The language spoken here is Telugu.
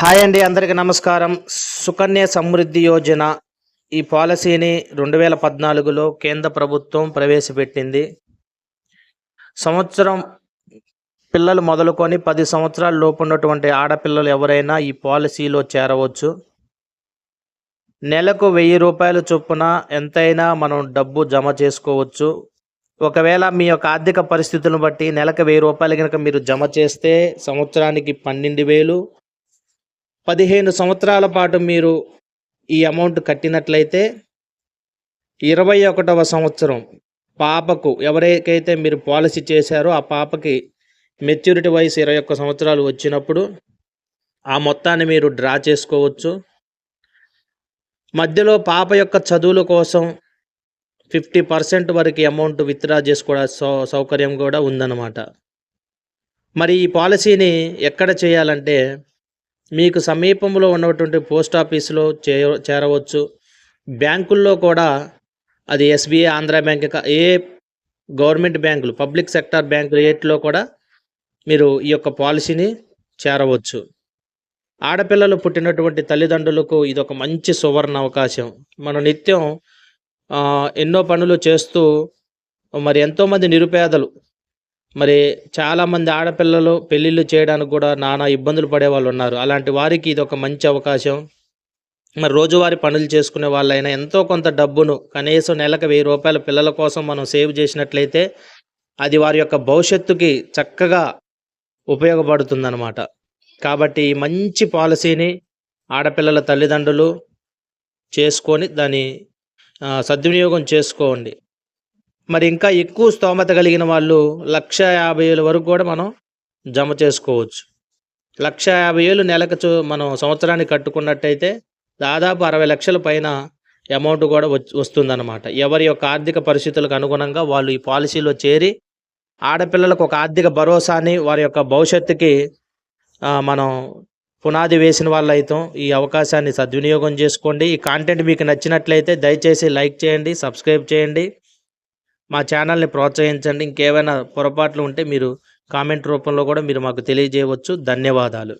హాయ్ అండి అందరికీ నమస్కారం. సుకన్య సమృద్ధి యోజన ఈ పాలసీని రెండు వేల పద్నాలుగులో కేంద్ర ప్రభుత్వం ప్రవేశపెట్టింది. సంవత్సరం పిల్లలు మొదలుకొని పది సంవత్సరాల లోపు ఉన్నటువంటి ఆడపిల్లలు ఎవరైనా ఈ పాలసీలో చేరవచ్చు. నెలకు వెయ్యి రూపాయల చొప్పున ఎంతైనా మనం డబ్బు జమ చేసుకోవచ్చు. ఒకవేళ మీ యొక్క ఆర్థిక పరిస్థితులను బట్టి నెలకు వెయ్యి రూపాయలు కనుక మీరు జమ చేస్తే సంవత్సరానికి పన్నెండు వేలు పదిహేను సంవత్సరాల పాటు మీరు ఈ అమౌంట్ కట్టినట్లయితే ఇరవై ఒకటవ సంవత్సరం పాపకు ఎవరికైతే మీరు పాలసీ చేశారో ఆ పాపకి మెచ్యూరిటీ వయసు ఇరవై ఒక్క సంవత్సరాలు వచ్చినప్పుడు ఆ మొత్తాన్ని మీరు డ్రా చేసుకోవచ్చు. మధ్యలో పాప యొక్క చదువుల కోసం ఫిఫ్టీ పర్సెంట్ వరకు అమౌంట్ విత్డ్రా చేసుకోవడం సౌ సౌకర్యం కూడా ఉందన్నమాట. మరి ఈ పాలసీని ఎక్కడ చేయాలంటే మీకు సమీపంలో ఉన్నటువంటి పోస్ట్ ఆఫీసులో చే చేరవచ్చు. బ్యాంకుల్లో కూడా అది ఎస్బీఐ ఆంధ్ర బ్యాంక్ కా- ఏ గవర్నమెంట్ బ్యాంకులు పబ్లిక్ సెక్టార్ బ్యాంకులు ఏట్లో కూడా మీరు ఈ యొక్క పాలసీని చేరవచ్చు. ఆడపిల్లలు పుట్టినటువంటి తల్లిదండ్రులకు ఇది ఒక మంచి సువర్ణ అవకాశం. మనం నిత్యం ఎన్నో పనులు చేస్తూ మరి ఎంతోమంది నిరుపేదలు మరి చాలామంది ఆడపిల్లలు పెళ్ళిళ్ళు చేయడానికి కూడా నానా ఇబ్బందులు పడే వాళ్ళు ఉన్నారు. అలాంటి వారికి ఇది ఒక మంచి అవకాశం. మరి రోజువారీ పనులు చేసుకునే వాళ్ళైనా ఎంతో కొంత డబ్బును కనీసం నెలకు వెయ్యి రూపాయల పిల్లల కోసం మనం సేవ్ చేసినట్లయితే అది వారి యొక్క భవిష్యత్తుకి చక్కగా ఉపయోగపడుతుందన్నమాట. కాబట్టి ఈ మంచి పాలసీని ఆడపిల్లల తల్లిదండ్రులు చేసుకొని దాని సద్వినియోగం చేసుకోండి. మరి ఇంకా ఎక్కువ స్తోమత కలిగిన వాళ్ళు లక్ష యాభై ఏళ్ళ వరకు కూడా మనం జమ చేసుకోవచ్చు. లక్ష యాభై వేలు నెలకు చూ మనం సంవత్సరానికి కట్టుకున్నట్టయితే దాదాపు అరవై లక్షల పైన అమౌంట్ కూడా వస్తుందన్నమాట. ఎవరి యొక్క ఆర్థిక పరిస్థితులకు అనుగుణంగా వాళ్ళు ఈ పాలసీలో చేరి ఆడపిల్లలకు ఒక ఆర్థిక భరోసాని వారి యొక్క భవిష్యత్తుకి మనం పునాది వేసిన వాళ్ళు ఈ అవకాశాన్ని సద్వినియోగం చేసుకోండి. ఈ కాంటెంట్ మీకు నచ్చినట్లయితే దయచేసి లైక్ చేయండి సబ్స్క్రైబ్ చేయండి. మా ఛానల్ని ప్రోత్సహించండి. ఇంకేమైనా పొరపాట్లు ఉంటే మీరు కామెంట్ రూపంలో కూడా మీరు మాకు తెలియజేయవచ్చు. ధన్యవాదాలు.